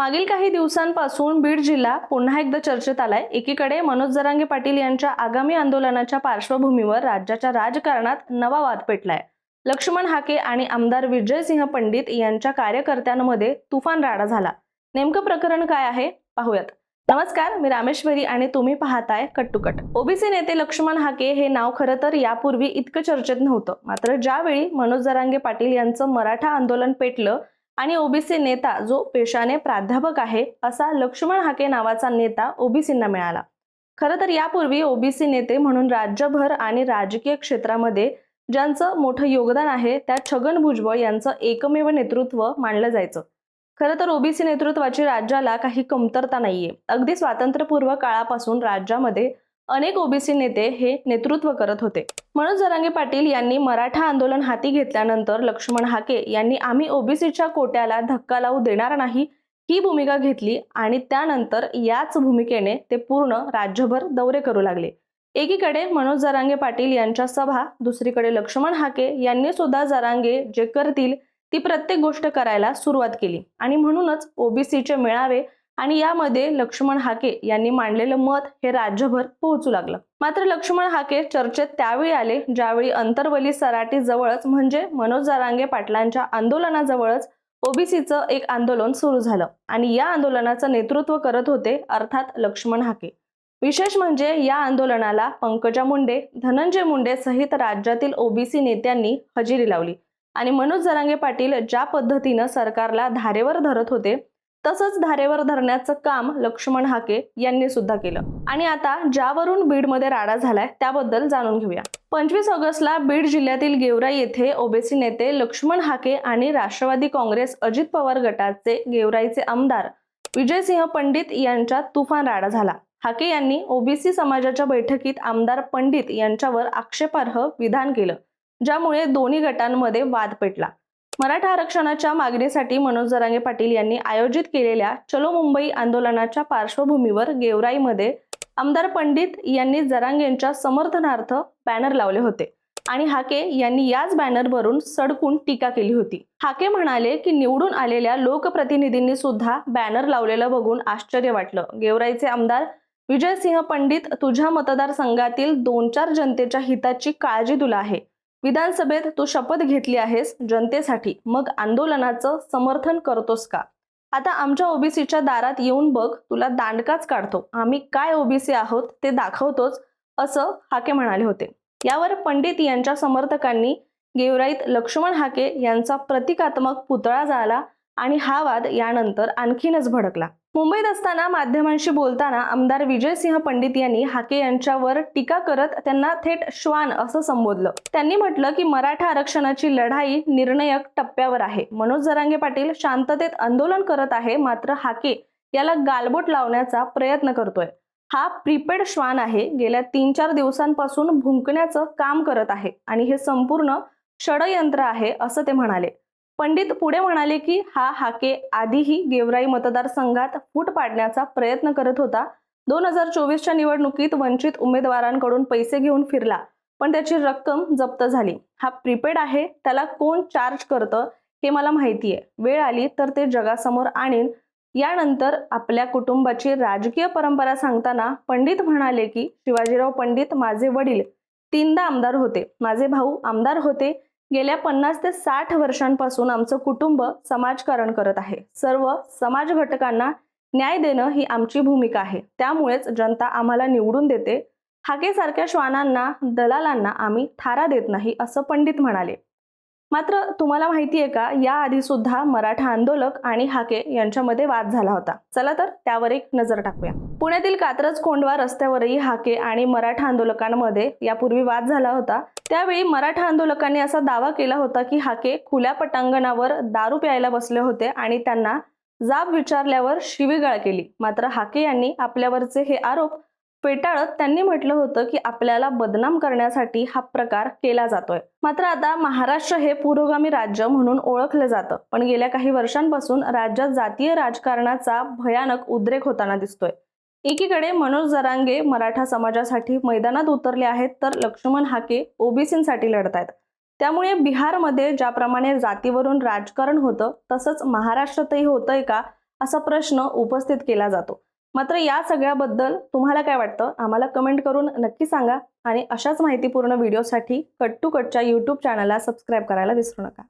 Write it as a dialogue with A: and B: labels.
A: मागील काही दिवसांपासून बीड जिल्हा पुन्हा एकदा चर्चेत आलाय. एकीकडे मनोज जरांगे पाटील यांच्या आगामी आंदोलनाच्या पार्श्वभूमीवर राज्याच्या राजकारणात नवा वाद पेटलाय. लक्ष्मण हाके आणि आमदार विजयसिंह पंडित यांच्या कार्यकर्त्यांमध्ये तुफान राडा झाला. नेमकं प्रकरण काय आहे? पाहूयात. नमस्कार मी रामेश्वरी आणि तुम्ही पाहताय कट्टुकट. ओबीसी नेते लक्ष्मण हाके हे नाव खरं तर यापूर्वी इतकं चर्चेत नव्हतं. मात्र ज्यावेळी मनोज जरांगे पाटील यांचं मराठा आंदोलन पेटलं आणि ओबीसी नेता जो पेशाने प्राध्यापक आहे असा लक्ष्मण हाके नावाचा नेता ओबीसींना मिळाला. खरं तर यापूर्वी ओबीसी नेते म्हणून राज्यभर आणि राजकीय क्षेत्रामध्ये ज्यांचं मोठं योगदान आहे त्या छगन भुजबळ यांचं एकमेव नेतृत्व मानलं जायचं. खरं तर ओबीसी नेतृत्वाची राज्याला काही कमतरता नाहीये. अगदी स्वातंत्र्यपूर्व काळापासून राज्यामध्ये अनेक ओबीसी नेते हे नेतृत्व करत होते. मनोज जरांगे पाटील यांनी मराठा आंदोलन हाती घेतल्यानंतर लक्ष्मण हाके यांनी आम्ही ओबीसीच्या कोट्याला धक्का लावू देणार नाही ही भूमिका घेतली आणि त्यानंतर याच भूमिकेने ते पूर्ण राज्यभर दौरे करू लागले. एकीकडे मनोज जरांगे पाटील यांच्या सभा दुसरीकडे लक्ष्मण हाके यांनी सुद्धा जरांगे जे करतील ती प्रत्येक गोष्ट करायला सुरुवात केली आणि म्हणूनच ओबीसीचे मेळावे आणि यामध्ये लक्ष्मण हाके यांनी मांडलेलं मत हे राज्यभर पोहोचू लागलं. मात्र लक्ष्मण हाके चर्चेत त्यावेळी आले ज्यावेळी अंतरवली सराटी जवळच म्हणजे मनोज जारांगे पाटलांच्या आंदोलनाजवळच ओबीसीचं एक आंदोलन सुरू झालं आणि या आंदोलनाचं नेतृत्व करत होते अर्थात लक्ष्मण हाके. विशेष म्हणजे या आंदोलनाला पंकजा मुंडे धनंजय मुंडे सहित राज्यातील ओबीसी नेत्यांनी हजेरी लावली आणि मनोज जरांगे पाटील ज्या पद्धतीनं सरकारला धारेवर धरत होते तसंच धारेवर धरण्याचं काम लक्ष्मण हाके यांनी सुद्धा केलं. आणि आता ज्यावरून बीडमध्ये राडा झालाय त्याबद्दल जाणून घेऊया. पंचवीस ऑगस्टला बीड जिल्ह्यातील गेवराई येथे ओबीसी नेते लक्ष्मण हाके आणि राष्ट्रवादी काँग्रेस अजित पवार गटाचे गेवराईचे आमदार विजयसिंह पंडित यांच्यात तुफान राडा झाला. हाके यांनी ओबीसी समाजाच्या बैठकीत आमदार पंडित यांच्यावर आक्षेपार्ह विधान केलं ज्यामुळे दोन्ही गटांमध्ये वाद पेटला. मराठा आरक्षणाच्या मागणीसाठी मनोज जरांगे पाटील यांनी आयोजित केलेल्या चलो मुंबई आंदोलनाच्या पार्श्वभूमीवर गेवराईमध्ये आमदार पंडित यांनी जरांगेंच्या समर्थनार्थ बॅनर लावले होते आणि हाके यांनी याच बॅनरवरून सडकून टीका केली होती. हाके म्हणाले की निवडून आलेल्या लोकप्रतिनिधींनी सुद्धा बॅनर लावलेलं बघून आश्चर्य वाटलं. गेवराईचे आमदार विजयसिंह पंडित तुझ्या मतदारसंघातील दोन चार जनतेच्या हिताची काळजी तुला आहे. विधानसभेत तू शपथ घेतली आहेस जनतेसाठी. मग आंदोलनाचं समर्थन करतोस का? आता आमच्या ओबीसीच्या दारात येऊन बघ तुला दांडकाच काढतो. आम्ही काय ओबीसी आहोत ते दाखवतोच असं हाके म्हणाले होते. यावर पंडित यांच्या समर्थकांनी गेवराईत लक्ष्मण हाके यांचा प्रतिकात्मक पुतळा जाळला आणि हा वाद यानंतर आणखीनच भडकला. मुंबईत असताना माध्यमांशी बोलताना आमदार विजयसिंह पंडित यांनी हाके यांच्यावर टीका करत त्यांना थेट श्वान असं संबोधलं. त्यांनी म्हटलं की मराठा आरक्षणाची लढाई निर्णायक टप्प्यावर आहे. मनोज जरांगे पाटील शांततेत आंदोलन करत आहे मात्र हाके याला गालबोट लावण्याचा प्रयत्न करतोय. हा प्रीपेड श्वान आहे. गेल्या तीन चार दिवसांपासून भुंकण्याचं काम करत आहे आणि हे संपूर्ण षडयंत्र आहे असं ते म्हणाले. पंडित पुढे म्हणाले की हा हाके आधीही गेवराई मतदारसंघात फूट पाडण्याचा प्रयत्न करत होता. दोन हजार चोवीसच्या निवडणुकीत वंचित उमेदवारांकडून पैसे घेऊन फिरला पण त्याची रक्कम जप्त झाली. हा प्रीपेड आहे त्याला कोण चार्ज करतं हे मला माहिती आहे वेळ आली तर ते जगासमोर आणीन. यानंतर आपल्या कुटुंबाची राजकीय परंपरा सांगताना पंडित म्हणाले की शिवाजीराव पंडित माझे वडील. तीनदा आमदार होते. माझे भाऊ आमदार होते. गेल्या पन्नास ते साठ वर्षांपासून आमचं कुटुंब समाजकारण करत आहे. सर्व समाज घटकांना न्याय देणं ही आमची भूमिका आहे. त्यामुळेच जनता आम्हाला निवडून देते. हाकेसारख्या श्वानांना दलालांना आम्ही थारा देत नाही असं पंडित म्हणाले. मात्र तुम्हाला माहिती आहे का याआधी सुद्धा मराठा आंदोलक आणि हाके यांच्यामध्ये वाद झाला होता. चला तर त्यावर एक नजर टाकूया. पुण्यातील कात्रज कोंडवा रस्त्यावरही हाके आणि मराठा आंदोलकांमध्ये यापूर्वी वाद झाला होता. त्यावेळी मराठा आंदोलकांनी असा दावा केला होता की हाके खुल्या पटांगणावर दारू प्यायला बसले होते आणि त्यांना जाब विचारल्यावर शिवीगाळ केली. मात्र हाके यांनी आपल्यावरचे हे आरोप फेटाळत त्यांनी म्हटलं होतं की आपल्याला बदनाम करण्यासाठी हा प्रकार केला जातोय. मात्र आता महाराष्ट्र हे पुरोगामी राज्य म्हणून ओळखलं जातं. पण गेल्या काही वर्षांपासून राज्यात जातीय राजकारणाचा भयानक उद्रेक होताना दिसतोय. एकीकडे मनोज जरांगे मराठा समाजासाठी मैदानात उतरले आहेत तर लक्ष्मण हाके ओबीसींसाठी लढत आहेत. त्यामुळे बिहारमध्ये ज्याप्रमाणे जातीवरून राजकारण होतं तसंच महाराष्ट्रातही होतंय का असा प्रश्न उपस्थित केला जातो. मात्र या सगळ्याबद्दल तुम्हाला काय वाटतं? आम्हाला कमेंट करून नक्की सांगा आणि अशाच माहितीपूर्ण व्हिडिओसाठी कट टू कटच्या यूट्यूब चॅनलला सबस्क्राईब करायला विसरू नका.